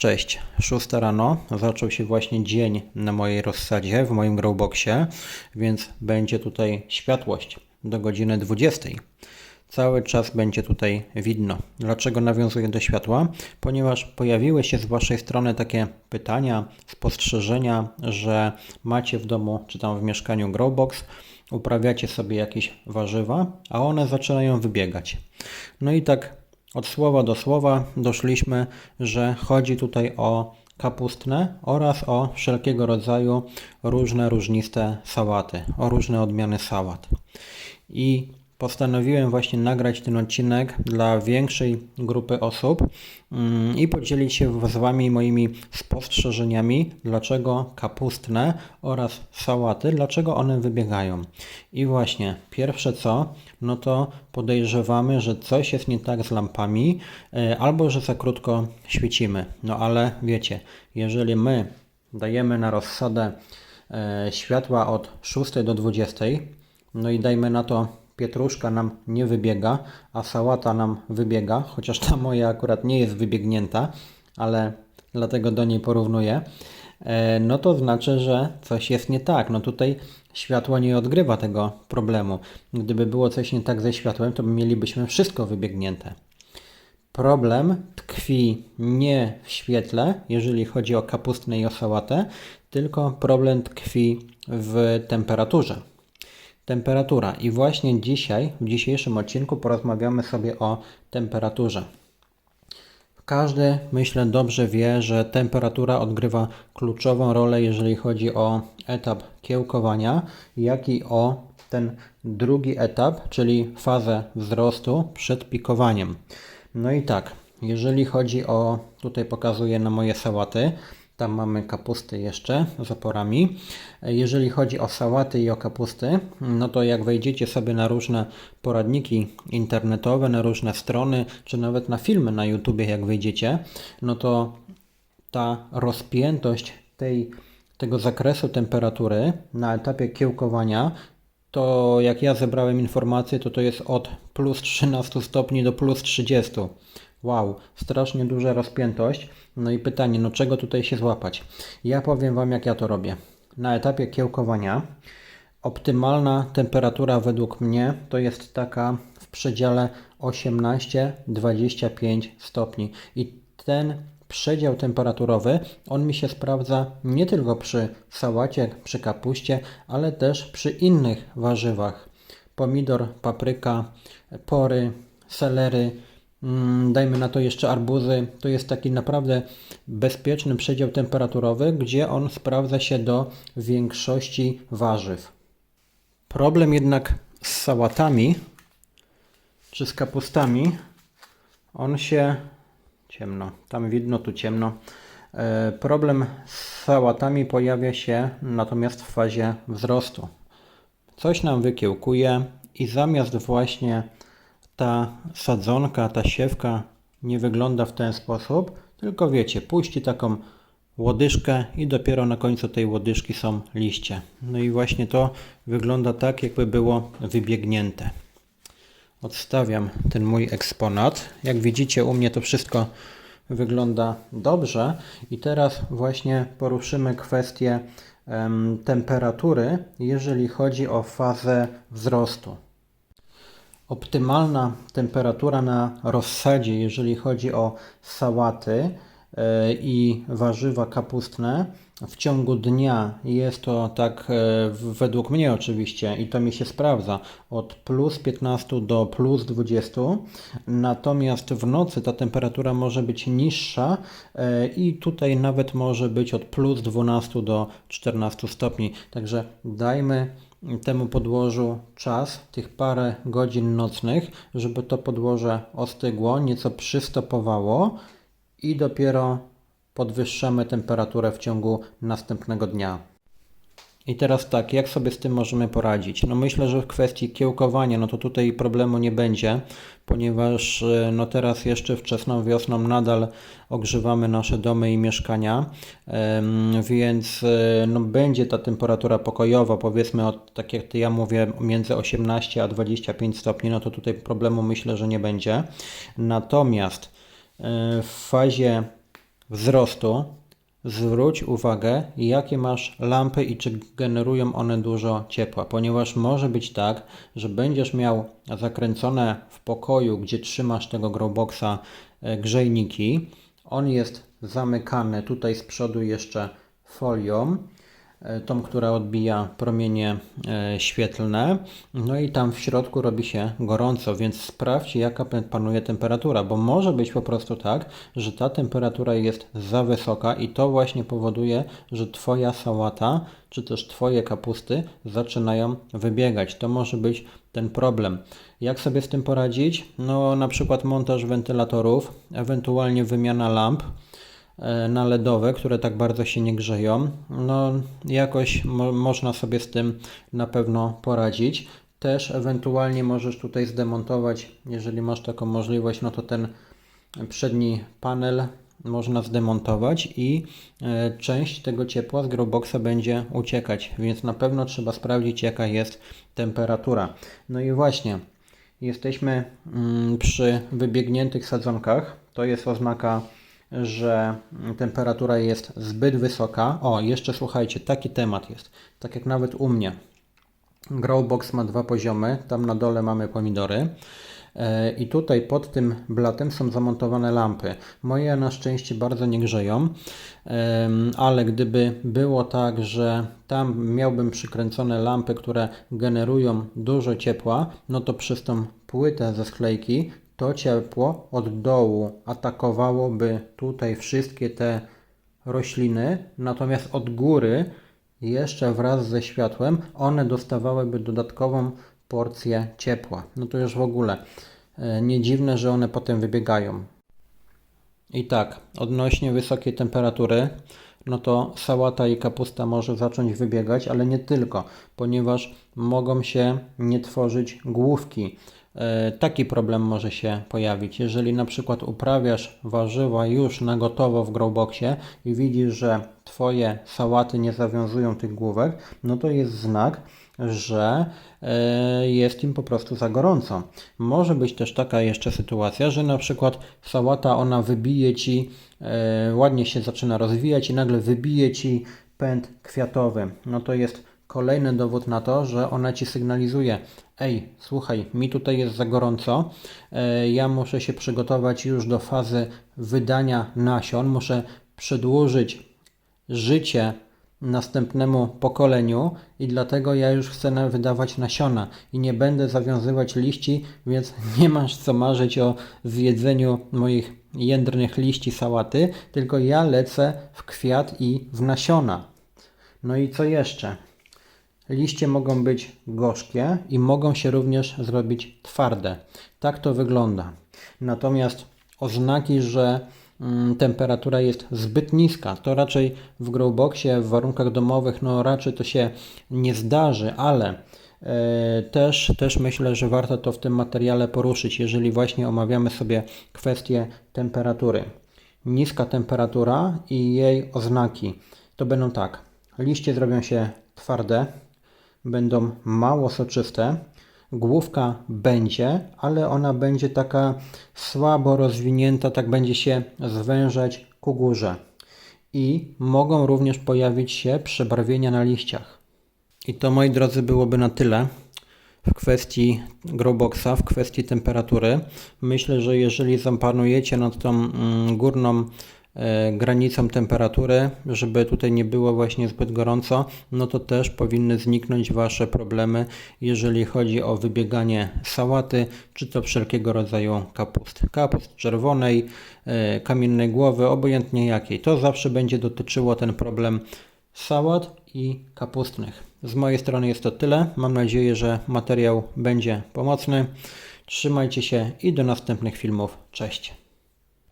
Cześć, 6 rano, zaczął się właśnie dzień na mojej rozsadzie, w moim growboxie, więc będzie tutaj światłość do godziny 20. Cały czas będzie tutaj widno. Dlaczego nawiązuję do światła? Ponieważ pojawiły się z Waszej strony takie pytania, spostrzeżenia, że macie w domu czy tam w mieszkaniu growbox, uprawiacie sobie jakieś warzywa, a one zaczynają wybiegać. No i tak od słowa do słowa doszliśmy, że chodzi tutaj o kapustne oraz o wszelkiego rodzaju różne różniste sałaty, o różne odmiany sałat. I postanowiłem właśnie nagrać ten odcinek dla większej grupy osób mm, i podzielić się z Wami moimi spostrzeżeniami, dlaczego kapustne oraz sałaty, dlaczego one wybiegają. I właśnie pierwsze co, no to podejrzewamy, że coś jest nie tak z lampami, e, albo że za krótko świecimy. No ale wiecie, jeżeli my dajemy na rozsadę e, światła od 6 do 20, no i dajmy na to pietruszka nam nie wybiega, a sałata nam wybiega, chociaż ta moja akurat nie jest wybiegnięta, ale dlatego do niej porównuję, e, no to znaczy, że coś jest nie tak. No tutaj światło nie odgrywa tego problemu. Gdyby było coś nie tak ze światłem, to mielibyśmy wszystko wybiegnięte. Problem tkwi nie w świetle, jeżeli chodzi o kapustę i o sałatę, tylko problem tkwi w temperaturze. Temperatura. I właśnie dzisiaj, w dzisiejszym odcinku porozmawiamy sobie o temperaturze. Każdy, myślę, dobrze wie, że temperatura odgrywa kluczową rolę, jeżeli chodzi o etap kiełkowania, jak i o ten drugi etap, czyli fazę wzrostu przed pikowaniem. No i tak, jeżeli chodzi o, tutaj pokazuję na moje sałaty, tam mamy kapusty jeszcze z oporami. Jeżeli chodzi o sałaty i o kapusty, no to jak wejdziecie sobie na różne poradniki internetowe, na różne strony, czy nawet na filmy na YouTubie, jak wejdziecie, no to ta rozpiętość tej, tego zakresu temperatury na etapie kiełkowania to jak ja zebrałem informacje, to to jest od plus 13 stopni do plus 30. Wow, strasznie duża rozpiętość. No i pytanie, no czego tutaj się złapać? Ja powiem Wam, jak ja to robię. Na etapie kiełkowania optymalna temperatura według mnie to jest taka w przedziale 18-25 stopni. I ten przedział temperaturowy, on mi się sprawdza nie tylko przy sałacie, przy kapuście, ale też przy innych warzywach. Pomidor, papryka, pory, selery, dajmy na to jeszcze arbuzy, to jest taki naprawdę bezpieczny przedział temperaturowy, gdzie on sprawdza się do większości warzyw. Problem jednak z sałatami czy z kapustami, on się ciemno, tam widno, tu ciemno. E, problem z sałatami pojawia się natomiast w fazie wzrostu. Coś nam wykiełkuje i zamiast właśnie ta sadzonka, ta siewka nie wygląda w ten sposób, tylko wiecie, puści taką łodyżkę i dopiero na końcu tej łodyżki są liście. No i właśnie to wygląda tak, jakby było wybiegnięte. Odstawiam ten mój eksponat. Jak widzicie, u mnie to wszystko wygląda dobrze. I teraz właśnie poruszymy kwestię em, temperatury, jeżeli chodzi o fazę wzrostu. Optymalna temperatura na rozsadzie, jeżeli chodzi o sałaty e, i warzywa kapustne, w ciągu dnia jest to tak e, według mnie oczywiście i to mi się sprawdza od plus 15 do plus 20 natomiast w nocy ta temperatura może być niższa e, i tutaj nawet może być od plus 12 do 14 stopni. Także dajmy temu podłożu czas, tych parę godzin nocnych, żeby to podłoże ostygło, nieco przystopowało i dopiero podwyższamy temperaturę w ciągu następnego dnia. I teraz tak, jak sobie z tym możemy poradzić? No myślę, że w kwestii kiełkowania, no to tutaj problemu nie będzie, ponieważ e, no teraz jeszcze wczesną wiosną nadal ogrzewamy nasze domy i mieszkania, więc e, no będzie ta temperatura pokojowa, powiedzmy od, tak jak ja mówię, między 18 a 25 stopni, no to tutaj problemu myślę, że nie będzie. Natomiast e, w fazie wzrostu, zwróć uwagę, jakie masz lampy i czy generują one dużo ciepła, ponieważ może być tak, że będziesz miał zakręcone w pokoju, gdzie trzymasz tego growboxa e, grzejniki. On jest zamykany tutaj z przodu jeszcze folią, tą, która odbija promienie e, świetlne. No i tam w środku robi się gorąco, więc sprawdź jaka panuje temperatura, bo może być po prostu tak, że ta temperatura jest za wysoka i to właśnie powoduje, że Twoja sałata czy też Twoje kapusty zaczynają wybiegać. To może być ten problem. Jak sobie z tym poradzić? No na przykład montaż wentylatorów, ewentualnie wymiana lamp e, na LEDowe, które tak bardzo się nie grzeją. No, jakoś mo można sobie z tym na pewno poradzić. Też ewentualnie możesz tutaj zdemontować, jeżeli masz taką możliwość, no to ten przedni panel można zdemontować i e, część tego ciepła z growboxa będzie uciekać, więc na pewno trzeba sprawdzić jaka jest temperatura. No i właśnie, jesteśmy mm, przy wybiegniętych sadzonkach. To jest oznaka, że temperatura jest zbyt wysoka. O, jeszcze słuchajcie, taki temat jest. Tak jak nawet u mnie. Growbox ma dwa poziomy, tam na dole mamy pomidory. E, I tutaj pod tym blatem są zamontowane lampy. Moje na szczęście bardzo nie grzeją, ale gdyby było tak, że tam miałbym przykręcone lampy, które generują dużo ciepła, no to przez tą płytę ze sklejki to ciepło od dołu atakowałoby tutaj wszystkie te rośliny, natomiast od góry jeszcze wraz ze światłem one dostawałyby dodatkową porcję ciepła. No to już w ogóle e, nie dziwne, że one potem wybiegają. I tak, odnośnie wysokiej temperatury, no to sałata i kapusta może zacząć wybiegać, ale nie tylko, ponieważ mogą się nie tworzyć główki. E, Taki problem może się pojawić. Jeżeli na przykład uprawiasz warzywa już na gotowo w growboxie i widzisz, że Twoje sałaty nie zawiązują tych główek, no to jest znak, że e, jest im po prostu za gorąco. Może być też taka jeszcze sytuacja, że na przykład sałata ona wybije Ci, e, ładnie się zaczyna rozwijać i nagle wybije Ci pęd kwiatowy. No to jest kolejny dowód na to, że ona Ci sygnalizuje ej, słuchaj, mi tutaj jest za gorąco, e, ja muszę się przygotować już do fazy wydania nasion, muszę przedłużyć życie następnemu pokoleniu i dlatego ja już chcę wydawać nasiona i nie będę zawiązywać liści, więc nie masz co marzyć o zjedzeniu moich jędrnych liści sałaty, tylko ja lecę w kwiat i w nasiona. No i co jeszcze? Liście mogą być gorzkie i mogą się również zrobić twarde. Tak to wygląda. Natomiast oznaki, że mm, temperatura jest zbyt niska, to raczej w growboxie, w warunkach domowych, no raczej to się nie zdarzy, ale e, też, też myślę, że warto to w tym materiale poruszyć, jeżeli właśnie omawiamy sobie kwestię temperatury. Niska temperatura i jej oznaki to będą tak. Liście zrobią się twarde, będą mało soczyste. Główka będzie, ale ona będzie taka słabo rozwinięta, tak będzie się zwężać ku górze. I mogą również pojawić się przebarwienia na liściach. I to, moi drodzy, byłoby na tyle w kwestii growboxa, w kwestii temperatury. Myślę, że jeżeli zapanujecie nad tą mm, górną granicą temperatury, żeby tutaj nie było właśnie zbyt gorąco, no to też powinny zniknąć Wasze problemy, jeżeli chodzi o wybieganie sałaty, czy to wszelkiego rodzaju kapust. Kapust czerwonej, e, kamiennej głowy, obojętnie jakiej. To zawsze będzie dotyczyło ten problem sałat i kapustnych. Z mojej strony jest to tyle. Mam nadzieję, że materiał będzie pomocny. Trzymajcie się i do następnych filmów. Cześć.